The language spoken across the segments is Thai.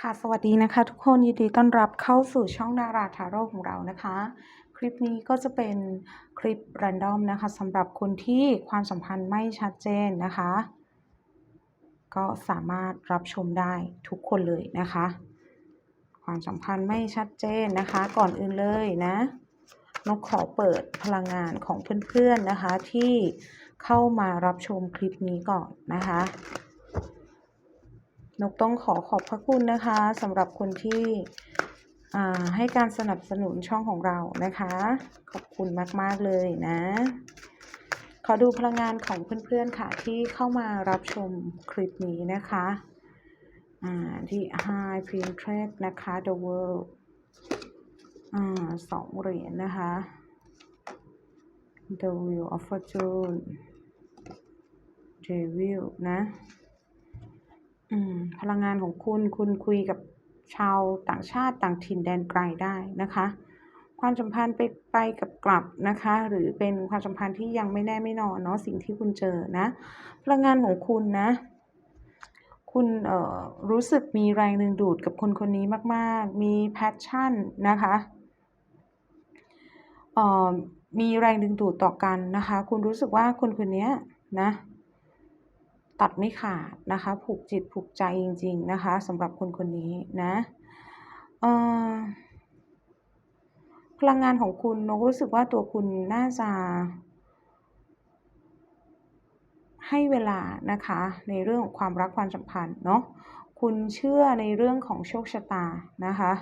ค่ะสวัสดีนะคะ ทุกคนยินดีต้อนรับเข้าสู่ช่องดาราทาโร่ของเรานะคะ คลิปนี้ก็จะเป็นคลิปแรนดอมนะคะสำหรับคนที่ความสัมพันธ์ไม่ชัดเจนนะคะ ก็สามารถรับชมได้ทุกคนเลยนะคะ ความสัมพันธ์ไม่ชัดเจนนะคะ ก่อนอื่นเลยนะนกขอเปิดพลังงานของเพื่อนๆนะคะ ที่เข้ามารับชมคลิปนี้ก่อนนะคะ นกต้องขอขอบพระคุณนะคะสำหรับคนที่ให้การสนับสนุนช่องของเรานะคะ ขอบคุณมาก ๆ เลยนะ ขอดูพลังงานของเพื่อน ๆ ค่ะ ที่เข้ามารับชมคลิปนี้นะคะที่ High p r i n t r e s นะคะ The World สองเหรียญนะคะ The Wheel of Fortune Devil นะ พลังงานของคุณ คุณคุยกับชาวต่างชาติต่างถิ่นแดนไกลได้นะคะ ความสัมพันธ์ไปไปกับกลับนะคะ หรือเป็นความสัมพันธ์ที่ยังไม่แน่ไม่นอนเนาะสิ่งที่คุณเจอนะ พลังงานของคุณนะ คุณเอ่อรู้สึกมีแรงดึงดูดกับคนคนนี้มาก ๆ มีแพชชั่นนะคะเอ่อมีแรงดึงดูดต่อกันนะคะ คุณรู้สึกว่าคนคนนี้นะ ตัดไม่ขาดนะคะ ผูกจิตผูกใจจริง ๆ นะคะสำหรับคนคนนี้นะพลังงานของคุณนกรู้สึกว่าตัวคุณน่าจะให้เวลานะคะ ในเรื่องของความรักความสัมพันธ์เนาะคุณเชื่อในเรื่องของโชคชะตานะคะ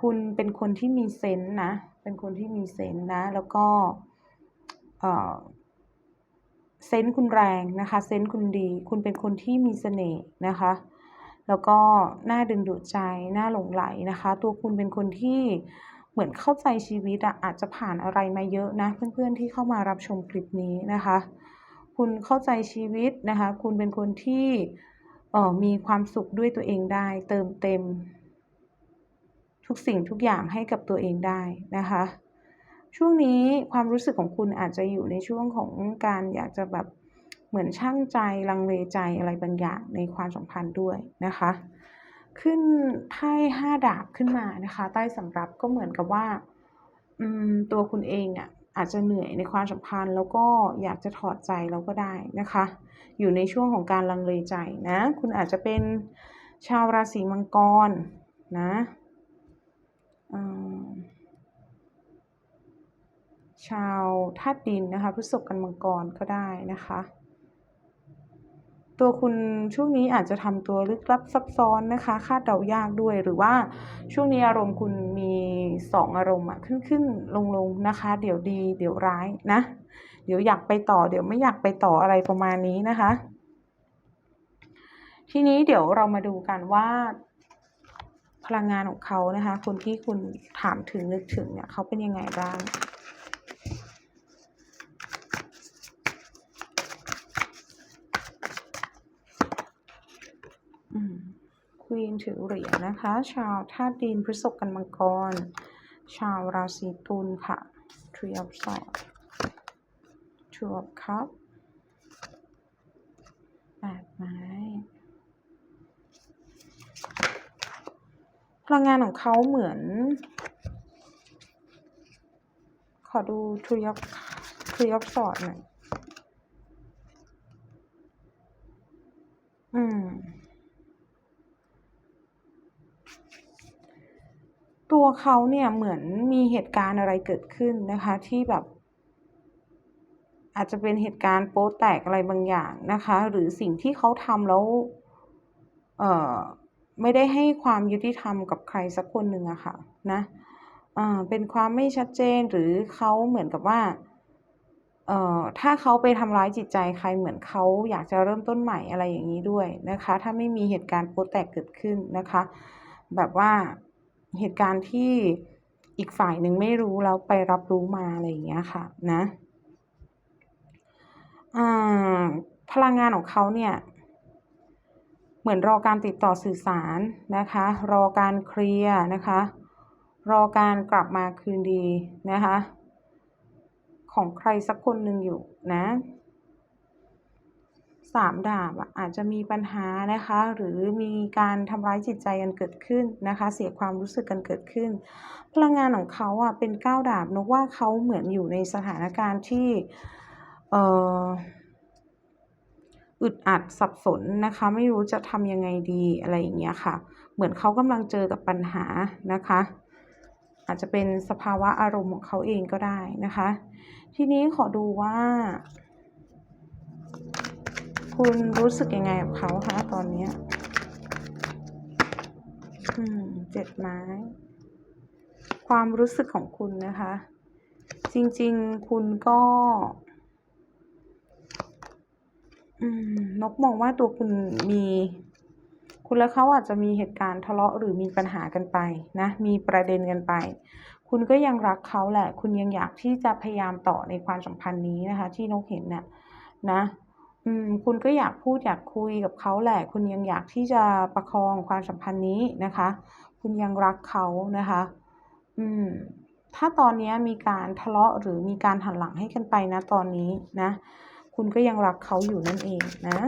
คุณเป็นคนที่มีเซนต์นะ เป็นคนที่มีเซนต์นะ แล้วก็ เซนต์คุณแรงนะคะ เซนต์คุณดี คุณเป็นคนที่มีเสน่ห์นะคะ แล้วก็น่าดึงดูดใจ น่าหลงไหลนะคะ ตัวคุณเป็นคนที่เหมือนเข้าใจชีวิตอะอาจจะผ่านอะไรมาเยอะนะ เพื่อนๆที่เข้ามารับชมคลิปนี้นะคะ คุณเข้าใจชีวิตนะคะ คุณเป็นคนที่เออมีความสุขด้วยตัวเองได้ เติมเต็ม ทุกสิ่งทุกอย่างให้กับตัวเองได้นะคะ ช่วงนี้ความรู้สึกของคุณอาจจะอยู่ในช่วงของการอยากจะแบบเหมือนช่างใจลังเลใจอะไรบางอย่างในความสัมพันธ์ด้วยนะคะ ขึ้นไพ่ห้าดาบขึ้นมานะคะ ใต้สำรับก็เหมือนกับว่าตัวคุณเองอะอาจจะเหนื่อยในความสัมพันธ์แล้วก็อยากจะถอดใจเราก็ได้นะคะ อยู่ในช่วงของการลังเลใจนะ คุณอาจจะเป็นชาวราศีมังกรนะ ชาวธาตุดินนะคะพฤษภกันมังกรก็ได้นะคะ ตัวคุณช่วงนี้อาจจะทำตัวลึกลับซับซ้อนนะคะคาดเดายากด้วยหรือว่าช่วงนี้อารมณ์คุณมีสองอารมณ์อะขึ้นขึ้นลงลงนะคะ เดี๋ยวดี เดี๋ยวร้ายนะ เดี๋ยวอยากไปต่อ เดี๋ยวไม่อยากไปต่ออะไรประมาณนี้นะคะ ทีนี้เดี๋ยวเรามาดูกันว่าพลังงานของเขานะคะ คนที่คุณถามถึงนึกถึงเนี่ยเขาเป็นยังไงบ้างค วีนถือเหรียญนะคะ ชาวธาตุดินพฤษภกันมังกร ชาวราศีตุลค่ะ Three of Swords Two of Cups แปดไม้พลังงานของเขาเหมือน ขอดู Three of Three of Swords หน่อยอืม ตัวเขาเนี่ยเหมือนมีเหตุการณ์อะไรเกิดขึ้นนะคะ ที่แบบ อาจจะเป็นเหตุการณ์โป๊แตกอะไรบางอย่างนะคะ หรือสิ่งที่เขาทำแล้ว เอ่อไม่ได้ให้ความยุติธรรมกับใครสักคนหนึ่งอะค่ะนะอ่าเป็นความไม่ชัดเจนหรือเขาเหมือนกับว่าเอ่อถ้าเขาไปทำร้ายจิตใจใครเหมือนเขาอยากจะเริ่มต้นใหม่อะไรอย่างนี้ด้วยนะคะ ถ้าไม่มีเหตุการณ์โป๊แตกเกิดขึ้นนะคะ แบบว่าเหตุการณ์ที่อีกฝ่ายหนึ่งไม่รู้แล้วไปรับรู้มาอะไรอย่างเงี้ยค่ะนะพลังงานของเขาเนี่ย เหมือนรอการติดต่อสื่อสารนะคะ รอการเคลียร์นะคะ รอการกลับมาคืนดีนะคะ ของใครสักคนหนึ่งอยู่นะ สามดาบอาจจะมีปัญหานะคะ หรือมีการทำร้ายจิตใจกันเกิดขึ้นนะคะ เสียความรู้สึกกันเกิดขึ้น พลังงานของเขาอะเป็นเก้าดาบนกว่าเขาเหมือนอยู่ในสถานการณ์ที่ออึดอัดสับสนนะคะ ไม่รู้จะทำยังไงดีอะไรอย่างเงี้ยค่ะ เหมือนเขากำลังเจอกับปัญหานะคะ อาจจะเป็นสภาวะอารมณ์ของเขาเองก็ได้นะคะ ทีนี้ขอดูว่า คุณรู้สึกยังไงกับเขาคะตอนนี้อืมเจ็ดไม้ ความรู้สึกของคุณนะคะ จริง ๆ คุณก็ อืม นกมองว่าตัวคุณมี คุณและเขาอาจจะมีเหตุการณ์ทะเลาะหรือมีปัญหากันไปนะ มีประเด็นกันไป คุณก็ยังรักเขาแหละ คุณยังอยากที่จะพยายามต่อในความสัมพันธ์นี้นะคะ ที่นกเห็นน่ะนะ อืมคุณก็อยากพูดอยากคุยกับเขาแหละ คุณยังอยากที่จะประคองความสัมพันธ์นี้นะคะ คุณยังรักเขานะคะ อืม ถ้าตอนนี้มีการทะเลาะหรือมีการหันหลังให้กันไปนะตอนนี้นะ คุณก็ยังรักเขาอยู่นั่นเองนะ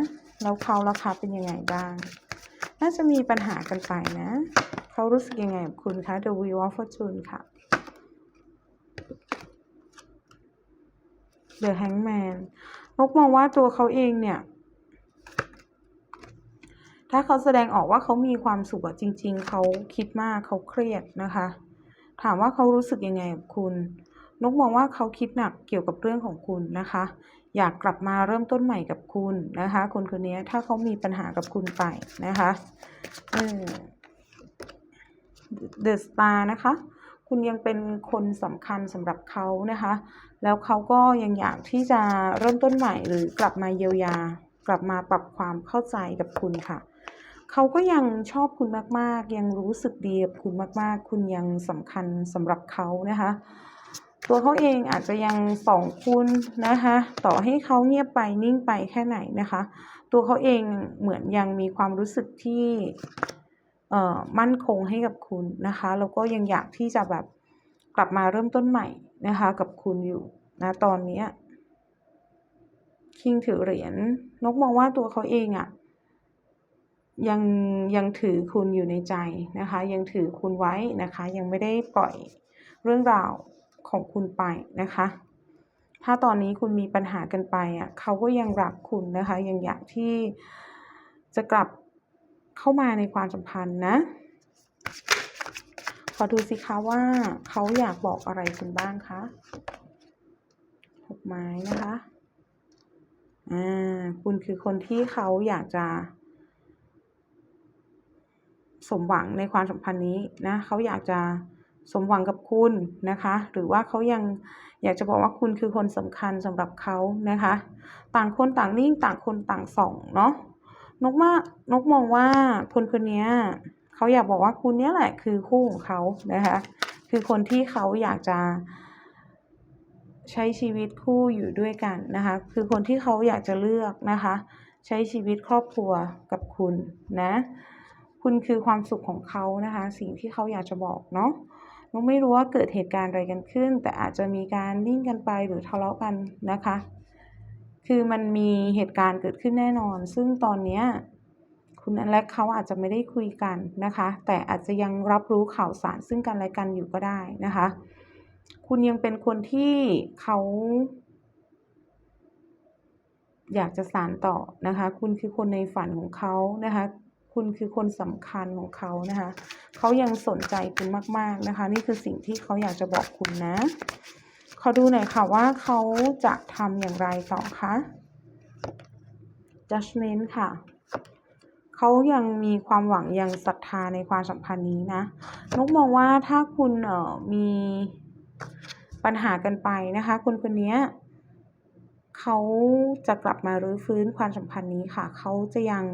แล้วเขาราคาเป็นยังไงบ้าง น่าจะมีปัญหากันไปนะ เขารู้สึกยังไงกับคุณคะ The Wheel of Fortune ค่ะ The Hangman นกมองว่าตัวเขาเองเนี่ย ถ้าเขาแสดงออกว่าเขามีความสุขอะจริง ๆ เขาคิดมากเขาเครียดนะคะ ถามว่าเขารู้สึกยังไงกับคุณ นกมองว่าเขาคิดหนักเกี่ยวกับเรื่องของคุณนะคะ อยากกลับมาเริ่มต้นใหม่กับคุณนะคะ คนคนนี้ถ้าเขามีปัญหากับคุณไปนะคะเออ The Star นะคะ คุณยังเป็นคนสำคัญสำหรับเขานะคะ แล้วเขาก็ยังอยากที่จะเริ่มต้นใหม่หรือกลับมาเยียวยา กลับมาปรับความเข้าใจกับคุณค่ะ เขาก็ยังชอบคุณมาก ๆ ยังรู้สึกดีกับคุณมาก ๆ คุณยังสำคัญสำหรับเขานะคะตัวเขาเองอาจจะยังส่องคุณนะคะ ต่อให้เขาเงียบไปนิ่งไปแค่ไหนนะคะ ตัวเขาเองเหมือนยังมีความรู้สึกที่ มั่นคงให้กับคุณนะคะแล้วก็ยังอยากที่จะแบบกลับมาเริ่มต้นใหม่นะคะกับคุณอยู่นะตอนนี้คิงถือเหรียญนกมองว่าตัวเขาเองอะ่ะยังยังถือคุณอยู่ในใจนะคะ ยังถือคุณไว้นะคะ ยังไม่ได้ปล่อยเรื่องราวของคุณไปนะคะ ถ้าตอนนี้คุณมีปัญหากันไปอะเขาก็ยังรักคุณนะคะ ยังอยากที่จะกลับ เข้ามาในความสัมพันธ์นะ ขอดูสิคะว่าเขาอยากบอกอะไรคุณบ้างคะหกไม้นะคะอ่าคุณคือคนที่เขาอยากจะสมหวังในความสัมพันธ์นี้นะเขาอยากจะสมหวังกับคุณนะคะ หรือว่าเขายังอยากจะบอกว่าคุณคือคนสำคัญสำหรับเขานะคะ ต่างคนต่างนิ่งต่างคนต่างส่องเนาะ นกว่านกมองว่าคนคนนี้เขาอยากบอกว่าคุณเนี้ยแหละ คือคู่ของเขานะคะ คือคนที่เขาอยากจะใช้ชีวิตคู่อยู่ด้วยกันนะคะ คือคนที่เขาอยากจะเลือกนะคะ ใช้ชีวิตครอบครัวกับคุณนะ คุณคือความสุขของเขานะคะ สิ่งที่เขาอยากจะบอกเนาะนกไม่รู้ว่าเกิดเหตุการณ์อะไรกันขึ้น แต่อาจจะมีการนิ่งกันไปหรือทะเลาะกันนะคะ คือมันมีเหตุการณ์เกิดขึ้นแน่นอน ซึ่งตอนเนี้ยคุณและเขาอาจจะไม่ได้คุยกันนะคะ แต่อาจจะยังรับรู้ข่าวสารซึ่งกันและกันอยู่ก็ได้นะคะ คุณยังเป็นคนที่เขาอยากจะสานต่อนะคะ คุณคือคนในฝันของเขานะคะ คุณคือคนสำคัญของเขานะคะ เขายังสนใจคุณมาก ๆนะคะ นี่คือสิ่งที่เขาอยากจะบอกคุณนะ ขอดูหน่อยค่ะว่าเขาจะทำอย่างไรต่อคะ judgment ค่ะ เขายังมีความหวังยังศรัทธาในความสัมพันธ์นี้นะนกมองว่าถ้าคุณเอ่อมีปัญหากันไปนะคะ คนคนนี้เขาจะกลับมารื้อฟื้นความสัมพันธ์นี้ค่ะ เขาจะยัง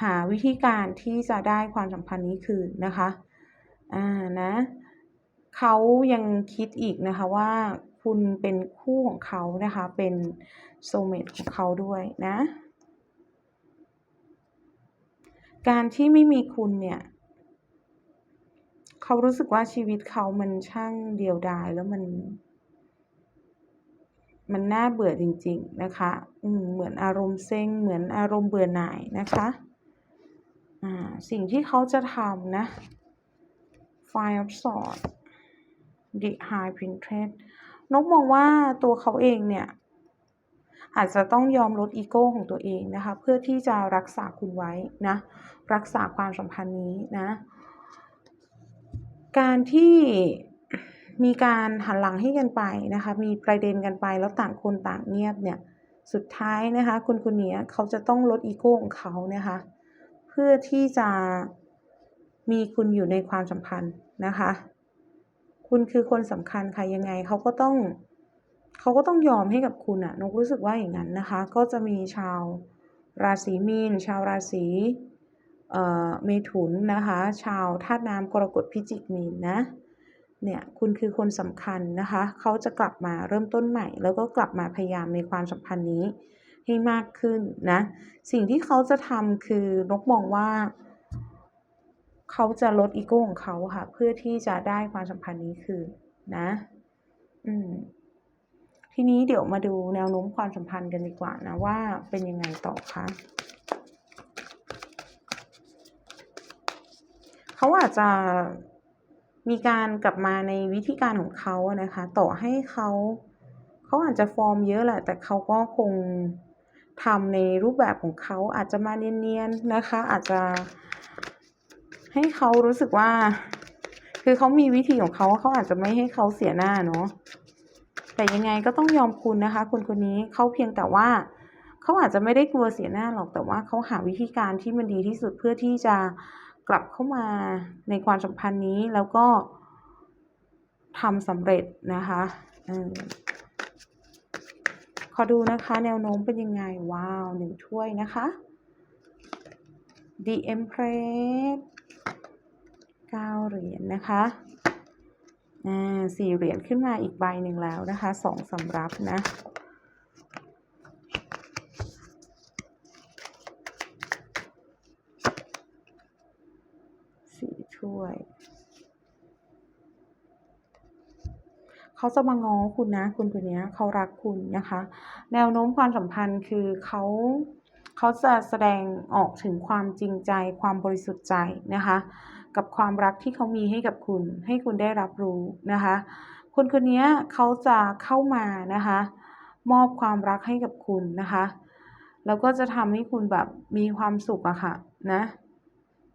หาวิธีการที่จะได้ความสัมพันธ์นี้คืนนะคะ อ่านะ เขายังคิดอีกนะคะว่าคุณเป็นคู่ของเขานะคะ เป็นโซเมตของเขาด้วยนะ การที่ไม่มีคุณเนี่ยเขารู้สึกว่าชีวิตเขามันช่างเดียวดายแล้วมัน มันน่าเบื่อจริง ๆนะคะ อืมเหมือนอารมณ์เซ็งเหมือนอารมณ์เบื่อหน่ายนะคะ อ่า สิ่งที่เขาจะทำนะ Five of Swords The High Priestess นกมองว่าตัวเขาเองเนี่ย อาจจะต้องยอมลดอีโก้ของตัวเองนะคะ เพื่อที่จะรักษาคุณไว้นะ รักษาความสัมพันธ์นี้นะ การที่มีการหันหลังให้กันไปนะคะ มีประเด็นกันไปแล้วต่างคนต่างเงียบเนี่ย สุดท้ายนะคะคนคนนี้เขาจะต้องลดอีโก้ของเขานะคะ เพื่อที่จะมีคุณอยู่ในความสัมพันธ์นะคะ คุณคือคนสำคัญค่ะยังไงเขาก็ต้องเขาก็ต้องยอมให้กับคุณอะนกรู้สึกว่าอย่างนั้นนะคะ ก็จะมีชาวราศีมีน ชาวราศีเมถุนนะคะ ชาวธาตุน้ำกรกฎพิจิกมีนนะเนี่ยคุณคือคนสำคัญนะคะ เขาจะกลับมาเริ่มต้นใหม่ แล้วก็กลับมาพยายามในความสัมพันธ์นี้ให้มากขึ้นนะ สิ่งที่เขาจะทำคือนกมองว่า เขาจะลดอีโก้ของเขาค่ะ เพื่อที่จะได้ความสัมพันธ์นี้คืนนะ อืม ทีนี้เดี๋ยวมาดูแนวโน้มความสัมพันธ์กันดีกว่านะว่าเป็นยังไงต่อคะเขาอาจจะมีการกลับมาในวิธีการของเขานะคะ ต่อให้เขาเขาอาจจะฟอร์มเยอะแหละ แต่เขาก็คงทำในรูปแบบของเขาอาจจะมาเนียนๆนะคะ อาจจะ ให้เขารู้สึกว่า คือเขามีวิธีของเขาเขาอาจจะไม่ให้เขาเสียหน้าเนาะแต่ยังไงก็ต้องยอมคุณนะคะ คนคนนี้เขาเพียงแต่ว่าเขาอาจจะไม่ได้กลัวเสียหน้าหรอกแต่ว่าเขาหาวิธีการที่มันดีที่สุดเพื่อที่จะกลับเข้ามาในความสัมพันธ์นี้แล้วก็ทำสำเร็จนะคะอขอดูนะคะ แนวโน้มเป็นยังไง ว้าวหนึ่งถ้วยนะคะ The Empress เก้าเหรียญนะคะอ่าสี่เหรียญขึ้นมาอีกใบหนึ่งแล้วนะคะสองสำรับนะสี่ถ้วยเขาจะมาง้อคุณนะ คุณคนนี้เขารักคุณนะคะ แนวโน้มความสัมพันธ์คือเขาเขาจะแสดงออกถึงความจริงใจความบริสุทธิ์ใจนะคะ กับความรักที่เขามีให้กับคุณ ให้คุณได้รับรู้นะคะ คนคนนี้เขาจะเข้ามานะคะ มอบความรักให้กับคุณนะคะ แล้วก็จะทำให้คุณแบบมีความสุขอะค่ะนะ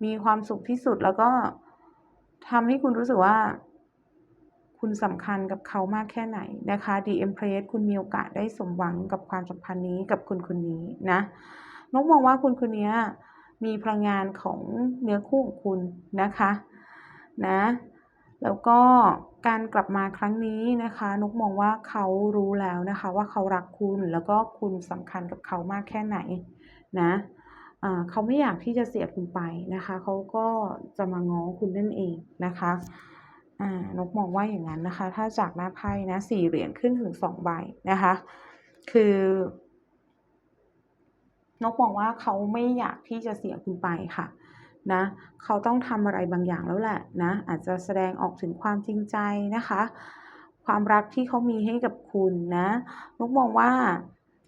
มีความสุขที่สุดแล้วก็ทำให้คุณรู้สึกว่าคุณสำคัญกับเขามากแค่ไหนนะคะ The Empress คุณมีโอกาสได้สมหวังกับความสัมพันธ์นี้กับคนคนนี้นะนกมองว่าคุณคนนี้ มีพลังงานของเนื้อคู่ของคุณนะคะนะแล้วก็การกลับมาครั้งนี้นะคะนกมองว่าเขารู้แล้วนะคะว่าเขารักคุณแล้วก็คุณสำคัญกับเขามากแค่ไหนนะเขาไม่อยากที่จะเสียคุณไปนะคะเขาก็จะมาง้อคุณนั่นเองนะคะนกมองว่าอย่างนั้นนะคะ ถ้าจากหน้าไพ่นะสี่เหรียญขึ้นถึงสองใบนะคะ คือ นกมองว่าเขาไม่อยากที่จะเสียคุณไปค่ะนะเขาต้องทำอะไรบางอย่างแล้วแหละนะอาจจะแสดงออกถึงความจริงใจนะคะ ความรักที่เขามีให้กับคุณนะนกมองว่า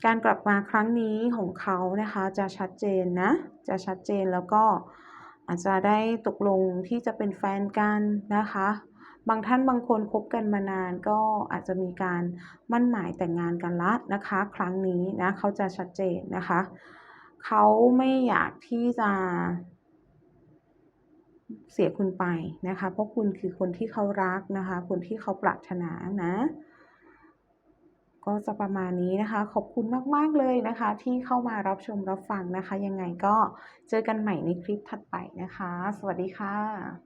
การกลับมาครั้งนี้ของเขานะคะจะชัดเจนนะ จะชัดเจนแล้วก็อาจจะได้ตกลงที่จะเป็นแฟนกันนะคะ บางท่านบางคนคบกันมานานก็อาจจะมีการมั่นหมายแต่งงานกันละนะคะ ครั้งนี้นะเขาจะชัดเจนนะคะ เขาไม่อยากที่จะเสียคุณไปนะคะ เพราะคุณคือคนที่เขารักนะคะ คนที่เขาปรารถนานะ ก็จะประมาณนี้นะคะ ขอบคุณมากๆเลยนะคะ ที่เข้ามารับชมรับฟังนะคะ ยังไงก็เจอกันใหม่ในคลิปถัดไปนะคะ สวัสดีค่ะ